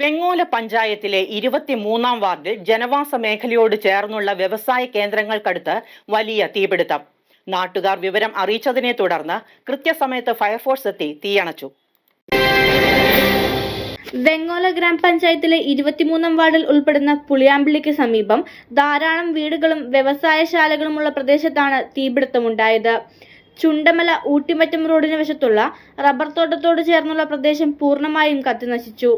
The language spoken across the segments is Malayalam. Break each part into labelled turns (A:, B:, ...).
A: വെങ്ങോല പഞ്ചായത്തിലെ ഇരുപത്തിമൂന്നാം വാർഡിൽ ജനവാസ മേഖലയോട് ചേർന്നുള്ള വ്യവസായ കേന്ദ്രങ്ങൾക്കടുത്ത് വലിയ തീപിടുത്തം. നാട്ടുകാർ വിവരം അറിയിച്ചതിനെ തുടർന്ന് കൃത്യസമയത്ത് ഫയർഫോഴ്സ് എത്തി തീയണച്ചു.
B: വെങ്ങോല ഗ്രാമപഞ്ചായത്തിലെ ഇരുപത്തിമൂന്നാം വാർഡിൽ ഉൾപ്പെടുന്ന പുളിയാമ്പിള്ളിക്ക് സമീപം ധാരാളം വീടുകളും വ്യവസായശാലകളുമുള്ള പ്രദേശത്താണ് തീപിടുത്തമുണ്ടായത്. ചുണ്ടമല ഊട്ടിമറ്റം റോഡിന് വശത്തുള്ള റബ്ബർ തോട്ടത്തോട് ചേർന്നുള്ള പ്രദേശം പൂർണമായും കത്തിനശിച്ചു.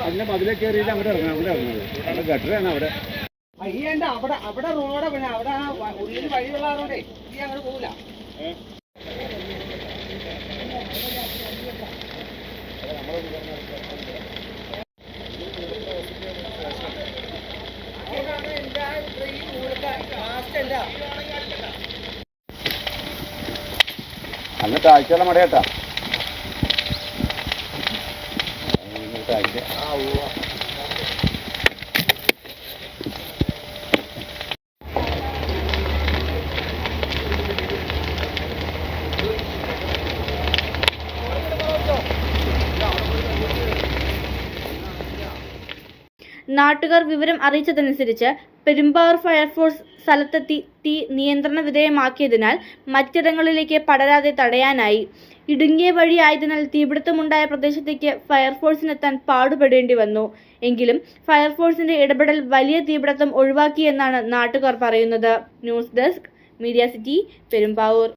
C: അതിന്റെ മതിലെ കയറിയിട്ട് അവിടെ ഇറങ്ങണം അവിടെ ഗട്ടറാണ് അവിടെ
D: അയ്യണ്ട അവിടെ അവിടെ റോഡ് പിന്നെ അവിടെ ഉള്ളിൽ വഴിയുള്ള ഈ അങ്ങോട്ട് പോകില്ല
C: നല്ല താഴ്ചയുള്ള താഴ്ച
B: നാട്ടുകാർ വിവരം അറിയിച്ചതനുസരിച്ച് പെരുമ്പാവൂർ ഫയർഫോഴ്സ് സ്ഥലത്തെത്തി തീ നിയന്ത്രണ വിധേയമാക്കിയതിനാൽ മറ്റിടങ്ങളിലേക്ക് പടരാതെ തടയാനായി. ഇടുങ്ങിയ വഴി ആയതിനാൽ തീപിടുത്തമുണ്ടായ പ്രദേശത്തേക്ക് ഫയർഫോഴ്സിനെത്താൻ പാടുപെടേണ്ടി വന്നു. എങ്കിലും ഫയർഫോഴ്സിന്റെ ഇടപെടൽ വലിയ തീപിടുത്തം ഒഴിവാക്കിയെന്നാണ് നാട്ടുകാർ പറയുന്നത്. News desk media city Perumbavoor.